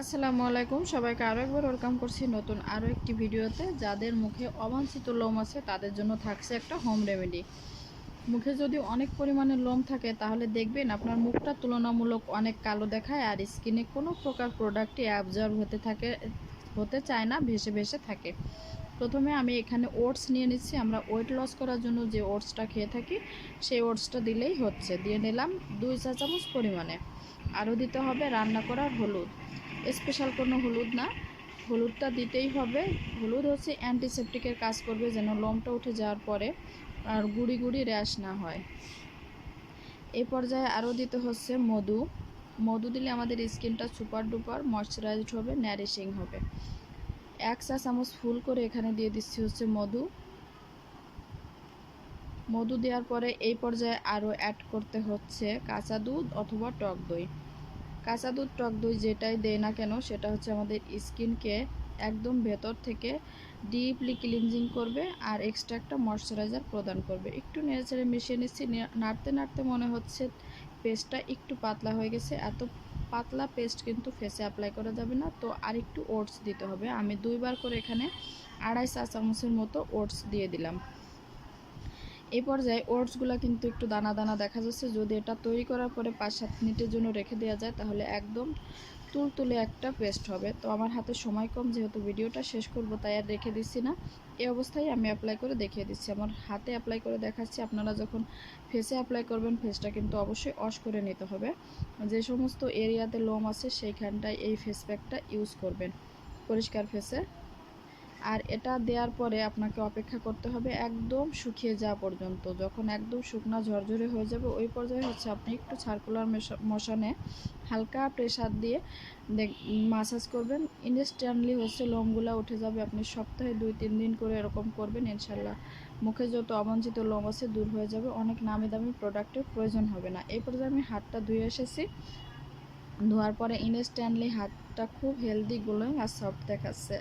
আসসালামু আলাইকুম। সবাইকে আরও একবার ওয়েলকাম করছি নতুন আরও একটি ভিডিওতে। যাদের মুখে অবাঞ্ছিত লোম আছে, তাদের জন্য থাকছে একটা হোম রেমেডি মুখে যদি অনেক পরিমাণে লোম থাকে, তাহলে দেখবেন আপনার মুখটা তুলনামূলক অনেক কালো দেখায় আর স্কিনে কোনো প্রকার প্রোডাক্টই অ্যাবজর্ব হতে থাকে, হতে চায় না, ভেসে ভেসে থাকে। প্রথমে আমি এখানে ওটস নিয়ে নিচ্ছি। আমরা ওয়েট লস করার জন্য যে ওটসটা খেয়ে থাকি, সেই ওটসটা দিলেই হচ্ছে। দিয়ে নিলাম দুই চা চামচ পরিমাণে। আরও দিতে হবে রান্না করার হলুদ। স্পেশাল কোনো হলুদ না। হলুদটা দিতেই হবে। হলুদ হচ্ছে অ্যান্টিসেপটিকের কাজ করবে যেন লোমটা উঠে যাওয়ার পরে আর গুড়ি গুড়ি র্যাশ না হয়। এই পর্যায়ে আরও দিতে হচ্ছে মধু। মধু দিলে আমাদের স্কিনটা সুপার ডুপার ময়শ্চারাইজড হবে ন্যারিশিং হবে। এক চা চামচ ফুল করে এখানে দিয়ে দিচ্ছি হচ্ছে মধু। মধু দেওয়ার পরে এই পর্যায়ে আরও অ্যাড করতে হচ্ছে কাঁচা দুধ অথবা টক দই। কাঁচা দুধ টক দই যেটাই দেয় না কেন, সেটা হচ্ছে আমাদের স্কিনকে একদম ভেতর থেকে ডিপলি ক্লিনজিং করবে আর এক্সট্রা একটা ময়শ্চারাইজার প্রদান করবে। একটু নেড়েচেড়ে মিশিয়ে নিচ্ছি নাড়তে নাড়তে মনে হচ্ছে পেস্টটা একটু পাতলা হয়ে গেছে। এত পাতলা পেস্ট কিন্তু ফেসে অ্যাপ্লাই করা যাবে না। তো আর একটু ওটস দিতে হবে। আমি দুইবার করে এখানে আড়াই চা চামচের মতো ওটস দিয়ে দিলাম। এই পর্যায়ে ওটসগুলো কিন্তু একটু দানা দানা দেখা যাচ্ছে। যদি এটা তৈরি করার পরে পাঁচ সাত মিনিটের জন্য রেখে দেওয়া যায়, তাহলে একদম তুলতুলে একটা পেস্ট হবে। তো আমার হাতে সময় কম যেহেতু ভিডিওটা শেষ করব, তাই আর রেখে দিচ্ছি না। এই অবস্থায় আমি অ্যাপ্লাই করে দেখিয়ে দিচ্ছি। আমার হাতে অ্যাপ্লাই করে দেখাচ্ছি। আপনারা যখন ফেসে অ্যাপ্লাই করবেন ফেসটা কিন্তু অবশ্যই অশ করে নিতে হবে। যে সমস্ত এরিয়াতে লোম আছে, সেইখানটায় এই ফেস প্যাকটা ইউজ করবেন। পরিষ্কার ফেসে আর এটা দেওয়ার পরে আপনাকে অপেক্ষা করতে হবে একদম শুকিয়ে যাওয়া পর্যন্ত। যখন একদম শুকনা ঝরঝরে হয়ে যাবে, ওই পর্যায়ে হচ্ছে আপনি একটু সার্কুলার মশানে হালকা প্রেসার দিয়ে মাসাজ করবেন। ইনস্ট্যান্টলি হচ্ছে লোমগুলো উঠে যাবে। আপনি সপ্তাহে দুই, তিন দিন করে এরকম করবেন, ইনশাল্লাহ। মুখে যত অবাঞ্ছিত লোম আছে দূর হয়ে যাবে। অনেক নামি দামি প্রোডাক্টের প্রয়োজন হবে না। এই পর্যায়ে আমি হাতটা ধুয়ে এসেছি। ধোয়ার পরে ইনস্ট্যান্টলি হাতটা খুব হেলদি গ্লোয়িং আর সফট দেখাচ্ছে।